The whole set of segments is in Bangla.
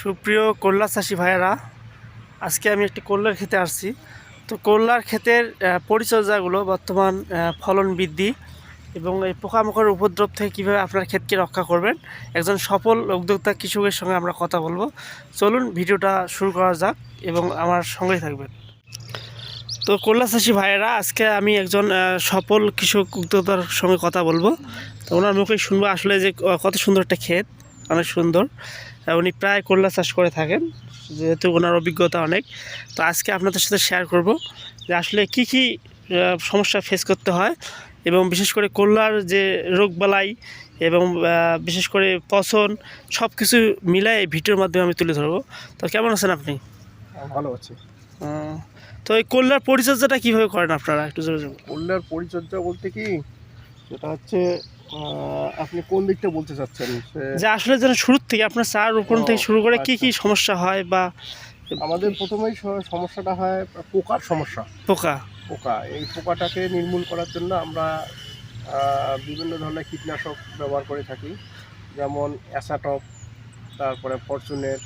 সুপ্রিয় করলা চাষি ভাইয়েরা, আজকে আমি একটি করলার খেতে আসছি। তো করলার ক্ষেতের পরিচর্যাগুলো, বর্তমান ফলন বৃদ্ধি এবং এই পোকামাকড়ের উপদ্রব থেকে কীভাবে আপনার ক্ষেতকে রক্ষা করবেন, একজন সফল উদ্যোক্তা কৃষকের সঙ্গে আমরা কথা বলব। চলুন, ভিডিওটা শুরু করা যাক এবং আমার সঙ্গেই থাকবেন। তো করলা চাষি ভাইয়েরা, আজকে আমি একজন সফল কৃষক উদ্যোক্তার সঙ্গে কথা বলব। তো ওনার মুখেই শুনব আসলে যে কত সুন্দর একটা ক্ষেত। অনেক সুন্দর। উনি প্রায় করলা চাষ করে থাকেন যেহেতু ওনার অভিজ্ঞতা অনেক। তো আজকে আপনাদের সাথে শেয়ার করব যে আসলে কি কি সমস্যা ফেস করতে হয় এবং বিশেষ করে করলার যে রোগবালাই এবং বিশেষ করে পচন সব কিছু এই ভিডিওর মাধ্যমে আমি তুলে ধরবো। তো কেমন আছেন আপনি? ভালো আছি। তো এই করলার পরিচর্যাটা কীভাবে করেন আপনারা? একটু জোরে কল্যার পরিচর্যা বলতে কি? সেটা হচ্ছে আপনি কোন দিকটা বলতে চাচ্ছেন? যে আসলে যেন শুরুর থেকে আপনার চার রোপণ থেকে শুরু করে কি কি সমস্যা হয় বা আমাদের প্রথমেই সমস্যাটা হয় পোকার সমস্যা। পোকা। পোকা। এই পোকাটাকে নির্মূল করার জন্য আমরা বিভিন্ন ধরনের কীটনাশক ব্যবহার করে থাকি। যেমন অ্যাসাটপ তারপরে ফরচুনের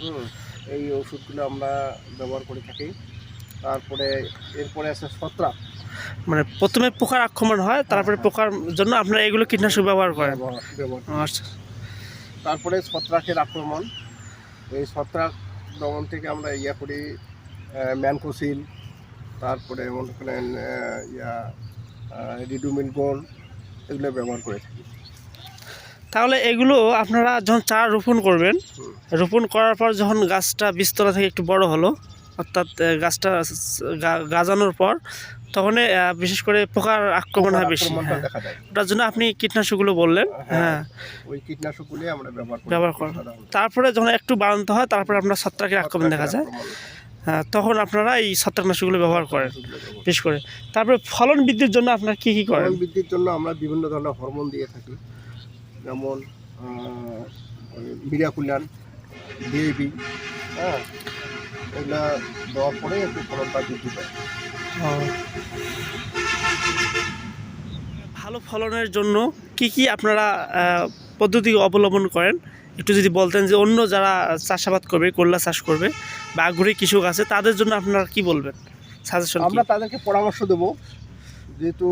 হুম এই ওষুধগুলো আমরা ব্যবহার করে থাকি। তারপরে এরপরে আছে ছত্রাক। মানে প্রথমে পোকার আক্রমণ হয় তারপরে পোকার জন্য আপনারা এগুলো কীটনাশক ব্যবহার করেন। আচ্ছা। তারপরে ছত্রাকের আক্রমণ। এই ছত্রাক দমন থেকে আমরা ইয়া করি ম্যানকোসিল তারপরে মনে করেন ইয়া রিডুমিন গোল্ড এগুলো ব্যবহার করে থাকি। তাহলে এগুলো আপনারা যখন চারা রোপণ করবেন রোপণ করার পর যখন গাছটা বীজতলা থেকে একটু বড় হলো অর্থাৎ গাছটা গাজানোর পর তখন বিশেষ করে পোকার আক্রমণ হয় বেশি হ্যাঁ। ওটার জন্য আপনি কীটনাশকগুলো বললেন হ্যাঁ হ্যাঁ। ওই কীটনাশকগুলি আমরা ব্যবহার করেন। তারপরে যখন একটু বাড়ন্ত হয় তারপরে আপনার ছত্রাকের আক্রমণ দেখা যায়। হ্যাঁ। তখন আপনারা এই ছত্রাকনাশকগুলো ব্যবহার করেন। বিশেষ করে। তারপরে ফলন বৃদ্ধির জন্য আপনার কি কি করেন? বৃদ্ধির জন্য আমরা বিভিন্ন ধরনের হরমোন দিয়ে থাকি। যেমন মিরাকুলান ডিএবি হ্যাঁ। এগুলা দেওয়ার পরে একটু ফলনটা বৃদ্ধি পায়। ভালো ফলনের জন্য কি কি আপনারা পদ্ধতি অবলম্বন করেন? একটু যদি বলতেন যে অন্য যারা চাষাবাদ করবে, করলা চাষ করবে বা আগ্রহী কৃষক আছে, তাদের জন্য আপনারা কি বলবেন? সাজেশন আমরা তাদেরকে পরামর্শ দেব। যেহেতু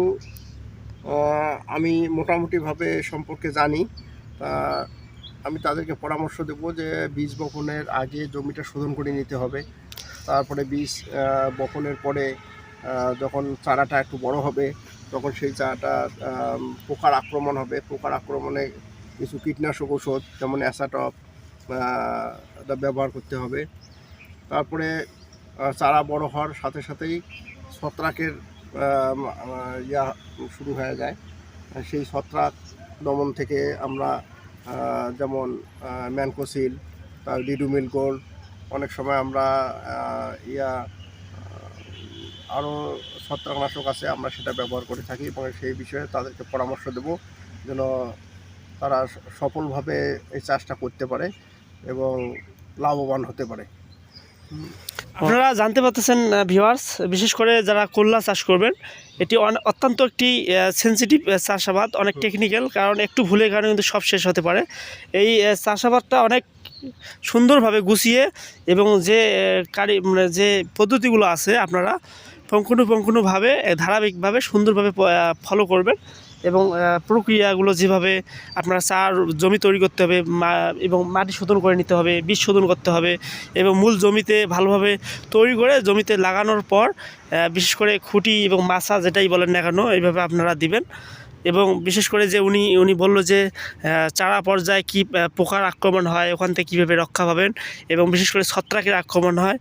আমি মোটামুটিভাবে সম্পর্কে জানি, তা আমি তাদেরকে পরামর্শ দেব যে বীজ বপনের আগে জমিটা শোধন করে নিতে হবে। তারপরে বীজ বপনের পরে যখন চারাটা একটু বড় হবে, তখন সেই চারাটা পোকার আক্রমণ হবে। পোকার আক্রমণে কিছু কীটনাশক ওষুধ যেমন অ্যাসাটপ ব্যবহার করতে হবে। তারপরে চারা বড় হওয়ার সাথে সাথেই ছত্রাকের ইয়া শুরু হয়ে যায়। সেই ছত্রাক দমন থেকে আমরা যেমন ম্যানকোসিল, তার ডিডুমিল গোল্ড, অনেক সময় আমরা ইয়া আরও ছত্রাকনাশক আছে আমরা সেটা ব্যবহার করে থাকি এবং সেই বিষয়ে তাদেরকে পরামর্শ দেব যেন তারা সফলভাবে এই চাষটা করতে পারে এবং লাভবান হতে পারে। আপনারা জানতে পারতেছেন ভিউয়ার্স বিশেষ করে যারা করলা চাষ করবেন এটি অত্যন্ত একটি সেন্সিটিভ চাষাবাদ অনেক টেকনিক্যাল কারণ একটু ভুলের কারণে কিন্তু সব শেষ হতে পারে। এই চাষাবাদটা অনেক সুন্দরভাবে গুছিয়ে এবং যে কারি মানে যে পদ্ধতিগুলো আছে আপনারা পঙ্কুনুপঙ্কুনুভাবে আহ, ধারাবাহিকভাবে সুন্দরভাবে ফলো করবেন এবং প্রক্রিয়াগুলো যেভাবে আপনারা চার জমি তৈরি করতে হবে এবং মাটি শোধন করে নিতে হবে বীজ শোধন করতে হবে এবং মূল জমিতে ভালোভাবে তৈরি করে জমিতে লাগানোর পর বিশেষ করে খুঁটি এবং মাছা যেটাই বলেন না কেন এইভাবে আপনারা দিবেন। এবং বিশেষ করে যে উনি উনি বলল যে চারা পর্যায়ে কী পোকার আক্রমণ হয়, ওখান থেকে কীভাবে রক্ষা পাবেন এবং বিশেষ করে ছত্রাকের আক্রমণ হয়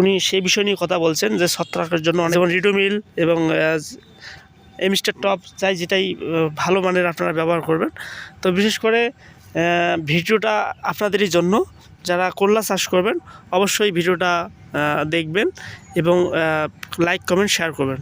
উনি সেই বিষয় নিয়ে কথা বলছেন যে ছত্রাকের জন্য যেমন রিডোমিল এবং এমিস্টার টপ চাই যেটাই ভালো মানের আপনারা ব্যবহার করবেন। তো বিশেষ করে ভিডিওটা আপনাদেরই জন্য, যারা করলা চাষ করবেন, অবশ্যই ভিডিওটা দেখবেন এবং লাইক কমেন্ট শেয়ার করবেন।